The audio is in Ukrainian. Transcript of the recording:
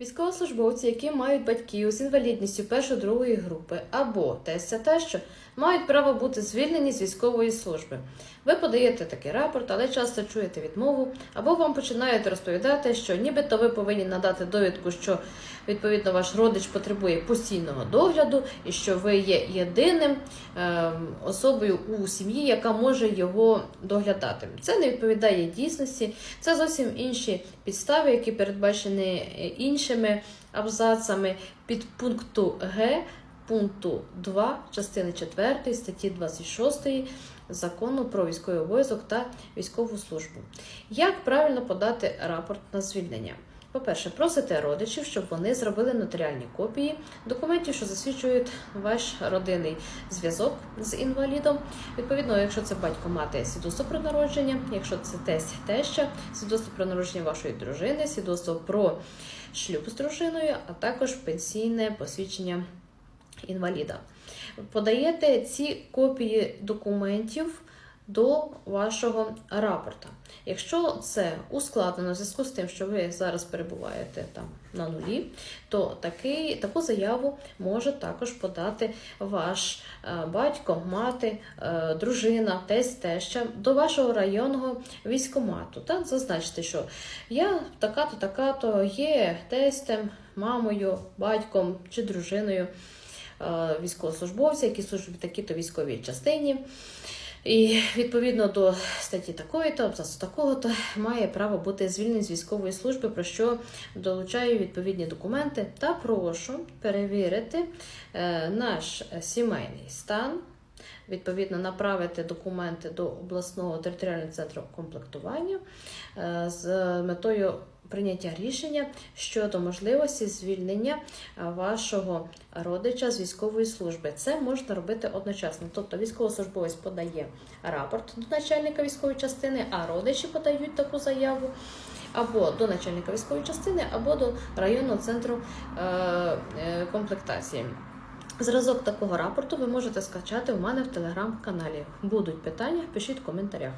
Військовослужбовці, які мають батьків з інвалідністю першої другої групи або тестя тощо, мають право бути звільнені з військової служби. Ви подаєте такий рапорт, але часто чуєте відмову, або вам починають розповідати, що нібито ви повинні надати довідку, що відповідно ваш родич потребує постійного догляду і що ви є єдиним ем, особою у сім'ї, яка може його доглядати. Це не відповідає дійсності, це зовсім інші підстави, які передбачені е, іншими абзацами під пункту Г пункту 2 частини 4 статті 26 закону про військовий обов'язок та військову службу. Як правильно подати рапорт на звільнення? По-перше, просите родичів, щоб вони зробили нотаріальні копії документів, що засвідчують ваш родинний зв'язок з інвалідом. Відповідно, якщо це батько мати свідоцтво про народження, якщо це тесть теща, свідоцтво про народження вашої дружини, свідоцтво про шлюб з дружиною, а також пенсійне посвідчення інваліда. Подаєте ці копії документів до вашого рапорта. Якщо це ускладнено в зв'язку з тим, що ви зараз перебуваєте там на нулі, то такий, таку заяву може також подати ваш е, батько, мати, е, дружина, тесть, теща до вашого районного військомату. Та зазначте, що я така-то, така-то є тестем, мамою, батьком чи дружиною е, військовослужбовця, які служать в такій-то військовій частині. І відповідно до статті такої, то абзацу такого, то має право бути звільнений з військової служби, про що долучаю відповідні документи та прошу перевірити е, наш сімейний стан. Відповідно, направити документи до обласного територіального центру комплектування е, з метою прийняття рішення щодо можливості звільнення вашого родича з військової служби. Це можна робити одночасно. Тобто військовослужбовець подає рапорт до начальника військової частини, а родичі подають таку заяву. Або до начальника військової частини, або до районного центру е, е, комплектації. Зразок такого рапорту ви можете скачати у мене в телеграм-каналі. Будуть питання, пишіть в коментарях.